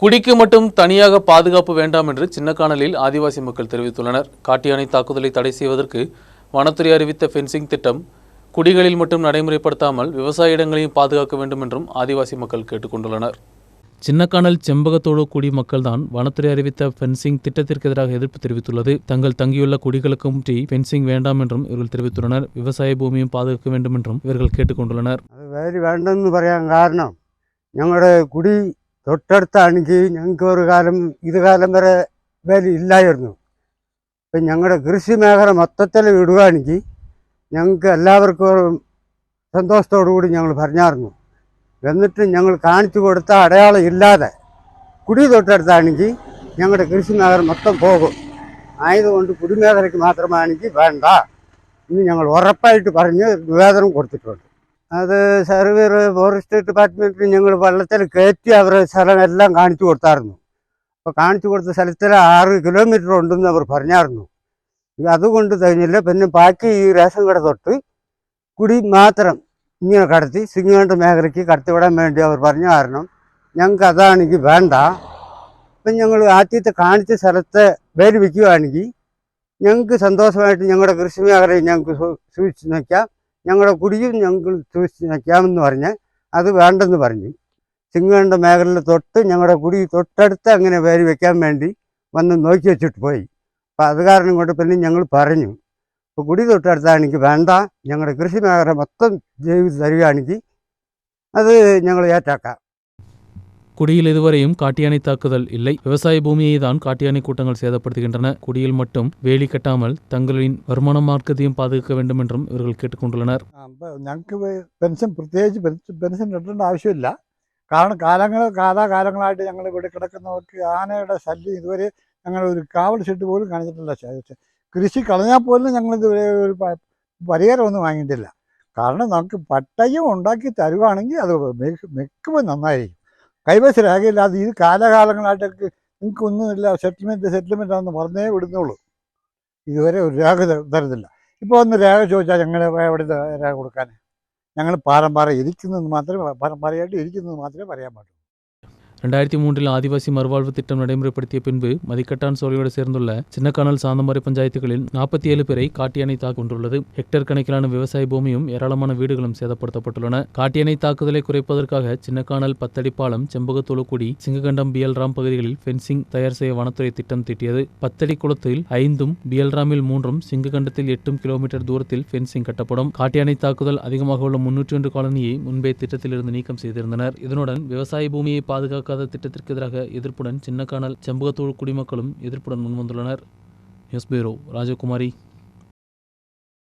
குடிக்கு மட்டும் தனியாக பாதுகாப்பு வேண்டாம் என்று சின்னக்கானலில் ஆதிவாசி மக்கள் தெரிவித்துள்ளனர். காட்டியானை தாக்குதலை தடை செய்வதற்கு வனத்துறை அறிவித்த ஃபென்சிங் திட்டம் குடிகளில் மட்டும் நடைமுறைப்படுத்தாமல் விவசாய இடங்களையும் பாதுகாக்க வேண்டும் என்றும் ஆதிவாசி மக்கள் கேட்டுக்கொண்டுள்ளனர். சின்னக்கானல் செம்பகத்தோடு குடி மக்கள்தான் வனத்துறை அறிவித்த ஃபென்சிங் திட்டத்திற்கு எதிராக எதிர்ப்பு தெரிவித்துள்ளது. தங்கள் தங்கியுள்ள குடிகளுக்கும் டி ஃபென்சிங் வேண்டாம் என்றும் இவர்கள் தெரிவித்துள்ளனர். விவசாய பூமியும் பாதுகாக்க வேண்டும் என்றும் இவர்கள் கேட்டுக்கொண்டுள்ளனர். வேறு வேண்டும் പറയാൻ കാരണം ഞങ്ങളുടെ കുടി തൊട്ടടുത്താണെങ്കിൽ ഞങ്ങൾക്ക് ഒരു കാലം ഇത് കാലം വരെ വില ഇല്ലായിരുന്നു. ഇപ്പം ഞങ്ങളുടെ കൃഷി മേഖല മൊത്തത്തിൽ വിടുകയാണെങ്കിൽ ഞങ്ങൾക്ക് എല്ലാവർക്കും കൂടി ഞങ്ങൾ പറഞ്ഞായിരുന്നു എന്നിട്ട് ഞങ്ങൾ കാണിച്ചു കൊടുത്ത അടയാളം ഇല്ലാതെ കുടി തൊട്ടടുത്താണെങ്കിൽ ഞങ്ങളുടെ കൃഷി മേഖല മൊത്തം പോകും. ആയതുകൊണ്ട് കുടിമേഖലയ്ക്ക് മാത്രമാണെങ്കിൽ വേണ്ട ഇന്ന് ഞങ്ങൾ ഉറപ്പായിട്ട് പറഞ്ഞ് നിവേദനം കൊടുത്തിട്ടുണ്ട്. അത് സർവർ ഫോറസ്റ്റ് ഡിപ്പാർട്ട്മെന്റിൽ ഞങ്ങൾ വെള്ളത്തിൽ കയറ്റി അവരുടെ സ്ഥലം എല്ലാം കാണിച്ചു കൊടുത്തായിരുന്നു. അപ്പോൾ കാണിച്ചു കൊടുത്ത സ്ഥലത്തിൽ ആറ് കിലോമീറ്റർ ഉണ്ടെന്ന് അവർ പറഞ്ഞായിരുന്നു. അതുകൊണ്ട് കഴിഞ്ഞില്ല. പിന്നെ ബാക്കി ഈ റേഷൻ കട തൊട്ട് കുടി മാത്രം ഇങ്ങനെ കടത്തി സിംഗണ്ട മേഖലയ്ക്ക് കടത്തിവിടാൻ വേണ്ടി അവർ പറഞ്ഞു കാരണം ഞങ്ങൾക്ക് അതാണെങ്കിൽ വേണ്ട. ഇപ്പം ഞങ്ങൾ ആദ്യത്തെ കാണിച്ച സ്ഥലത്തെ വേര് വിൽക്കുകയാണെങ്കിൽ ഞങ്ങൾക്ക് സന്തോഷമായിട്ട് ഞങ്ങളുടെ കൃഷി മേഖലയും ഞങ്ങൾക്ക് സൂക്ഷിച്ച് നിൽക്കാം ഞങ്ങളുടെ കുടിയും ഞങ്ങൾ സൂക്ഷിച്ച് നിൽക്കാമെന്ന് പറഞ്ഞ് അത് വേണ്ടെന്ന് പറഞ്ഞു. സിംഗണ്ട മേഖലയിൽ തൊട്ട് ഞങ്ങളുടെ കുടി തൊട്ടടുത്ത് അങ്ങനെ വേര് വെക്കാൻ വേണ്ടി വന്ന് നോക്കി വെച്ചിട്ട് പോയി. അപ്പം അത് കാരണം കൊണ്ട് പിന്നെ ഞങ്ങൾ പറഞ്ഞു. ഇപ്പോൾ കുടി തൊട്ടടുത്താണെങ്കിൽ വേണ്ട. ഞങ്ങളുടെ കൃഷി മേഖല മൊത്തം ചെയ്ത് തരികയാണെങ്കിൽ അത് ഞങ്ങൾ ഏറ്റാക്കാം. குடியில் இதுவரையும் காட்டியானை தாக்குதல் இல்லை விவசாய பூமியை தான் காட்டியானை கூட்டங்கள் சேதப்படுத்துகின்றன குடியில் மட்டும் வேலி கட்டாமல் தங்களின் வருமான மார்க்கத்தையும் பாதுகாக்க வேண்டும் என்றும் இவர்கள் கேட்டுக்கொண்டுள்ளனர் അപ്പോൾ ഞങ്ങൾക്ക് പെൻഷൻ പ്രത്യേകിച്ച് പെൻഷൻ പെൻഷൻ കിട്ടേണ്ട ആവശ്യമില്ല കാരണം കാലങ്ങൾ കാലാകാലങ്ങളായിട്ട് ഞങ്ങൾ ഇവിടെ കിടക്കുന്നവർക്ക് ആനയുടെ ശല്യം ഇതുവരെ ഞങ്ങൾ ഒരു കാവൽ ഷെഡ് പോലും കാണിച്ചിട്ടില്ല ശ- ശ- കൃഷി കളഞ്ഞാൽ പോലും ഞങ്ങൾ ഇതുവരെ ഒരു പ- പരിഹാരമൊന്നും വാങ്ങിയിട്ടില്ല കാരണം നമുക്ക് പട്ടയം ഉണ്ടാക്കി തരുവാണെങ്കിൽ അത് മിക- മിക്കവും നന്നായിരിക്കും കൈവശ രേഖയില്ലാതെ ഇത് കാലകാലങ്ങളായിട്ടൊക്കെ നിങ്ങൾക്ക് ഒന്നുമില്ല സെറ്റിൽമെന്റ് സെറ്റിൽമെന്റ് ആണെന്ന് പറഞ്ഞേ വിടുന്നുള്ളൂ. ഇതുവരെ ഒരു രേഖ തരത്തില്ല. ഇപ്പോൾ ഒന്ന് രേഖ ചോദിച്ചാൽ ഞങ്ങൾ എവിടെ രേഖ കൊടുക്കാൻ? ഞങ്ങൾ പാരമ്പാറ ഇരിക്കുന്നതെന്ന് ഇരിക്കുന്നത് മാത്രമേ പാരമ്പാറയായിട്ട് ഇരിക്കുന്നത് മാത്രമേ പറയാൻ പാടുള്ളൂ. ரெண்டாயிரத்தி மூன்றில் ஆதிவாசி மறுவாழ்வு திட்டம் நடைமுறைப்படுத்திய பின்பு மதிக்கட்டான் சோழியோடு சேர்ந்துள்ள சின்னக்கானல் சாந்தமாரி பஞ்சாயத்துகளில் நாற்பத்தி ஏழு பேரை காட்டியானை தாக்குண்டுள்ளது ஹெக்டேர் கணக்கிலான விவசாய பூமியும் ஏராளமான வீடுகளும் சேதப்படுத்தப்பட்டுள்ளன. காட்டியானை தாக்குதலை குறைப்பதற்காக சின்னக்கானல் பத்தடிப்பாலம் செம்பகத்தொழுக்குடி சிங்ககண்டம் பியல்ராம் பகுதிகளில் ஃபென்சிங் தயார் செய்ய வனத்துறை திட்டம் தீட்டியது. பத்தடி குளத்தில் ஐந்தும் பியல்ராமில் மூன்றும் சிங்ககண்டத்தில் எட்டும் கிலோமீட்டர் தூரத்தில் ஃபென்சிங் கட்டப்படும். காட்டியானை தாக்குதல் அதிகமாக உள்ள முன்னூற்றி ஒன்று காலனியை முன்பே திட்டத்திலிருந்து நீக்கம் செய்திருந்தனர். இதனுடன் விவசாய பூமியை பாதுகாக்க பாதுகாக்காத திட்டத்திற்கு எதிராக எதிர்ப்புடன் சின்னக்கானல் செம்பகத்தூர் குடிமக்களும் எதிர்ப்புடன் முன்வந்துள்ளனர். நியூஸ் பியூரோ ராஜகுமாரி.